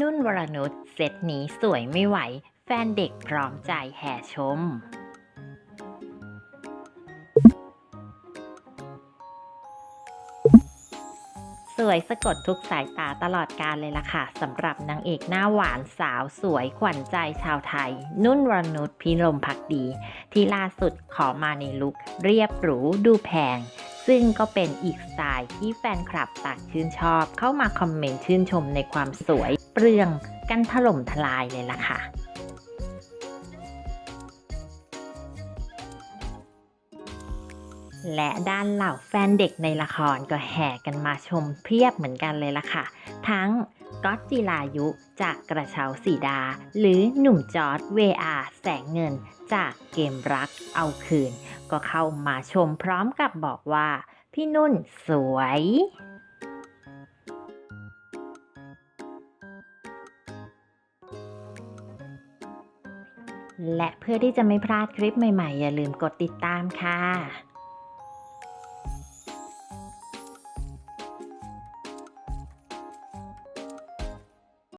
นุ่นวรนุชเซตนี้สวยไม่ไหว แฟนเด็กพร้อมใจแห่ชมสวยสะกดทุกสายตาตลอดการเลยล่ะค่ะสำหรับนางเอกหน้าหวานสาวสวยขวัญใจชาวไทย นุ่นวรนุชพิรมพักดี ที่ล่าสุดขอมาในลุคเรียบหรูดูแพง ซึ่งก็เป็นอีกสไตล์ที่แฟนคลับต่างชื่นชอบ เข้ามาคอมเมนต์ชื่นชมในความสวย เปลืองกันถล่มทลายเลยล่ะค่ะ และด้านเหล่าแฟนเด็กในละครก็แห่กันมาชมเพียบเหมือนกันเลยล่ะค่ะ ทั้งก๊อตจิลายุจากกระเช้าสีดา หรือหนุ่มจอร์ดเวอาแสงเงิน จากเกมรักเอาคืน ก็เข้ามาชมพร้อมกับบอกว่า พี่นุ่นสวยและเพื่อที่จะไม่พลาดคลิปใหม่ ๆ อย่าลืมกดติดตามค่ะ